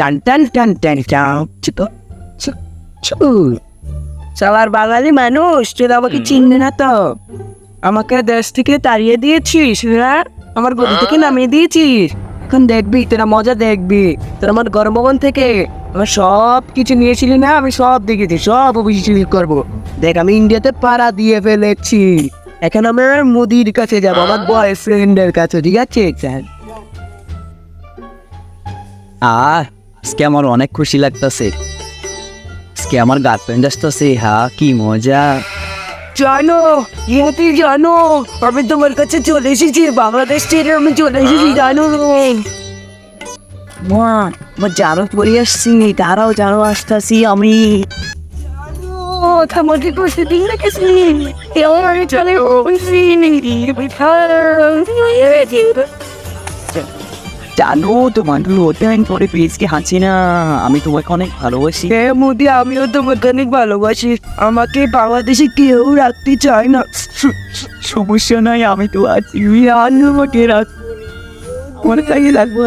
টান টান টান টান সবার বাঙালি মানুষ তুই আমাকে চিনবে না তো। আমাকে দেশ থেকে তাড়িয়ে দিয়েছিস হ্যাঁ? আমার গদি থেকে নামিয়ে দিয়েছিস। এখন দেখবি তোরা মজা দেখবি। তোরা আমার গর্ভবন থেকে আমার সব কিছু নিয়েছিলি না আমি সব দেখেছি সব অভিযোগ করব। দেখ আমি ইন্ডিয়াতে পাড়া দিয়ে ফেলেছি। এখন আমি আমার মোদির কাছে যাব আমার বয়ফ্রেন্ডের কাছে ঠিক আছে? স্যার। আর আজকে আমার অনেক খুশি লাগতেছে। আজকে আমার গার্লফ্রেন্ড আসতেছে হা কি মজা। জানো ইহাতে জানো আমি তোমার কাছে চলে এসেছি বাংলাদেশ থেকে আমি চলে এসেছি জানো। মা আমার জানো পরে আসছি তারাও জানো আসতেছি আমি। আমাকে কষে দিন রেখেছি আমি চলে জানো, তোমার লোটাইন পরে পেজকে হাসি না। আমি তোমাকে অনেক ভালোবাসি। হ্যাঁ মোদি, আমিও তোমাকে অনেক ভালোবাসি। আমাকে বাংলাদেশে কেউ রাখতে চায় না। সমস্যা নাই, আমি তো আছি। আমি আর তোমাকে রাখ আমার কাছে লাগবো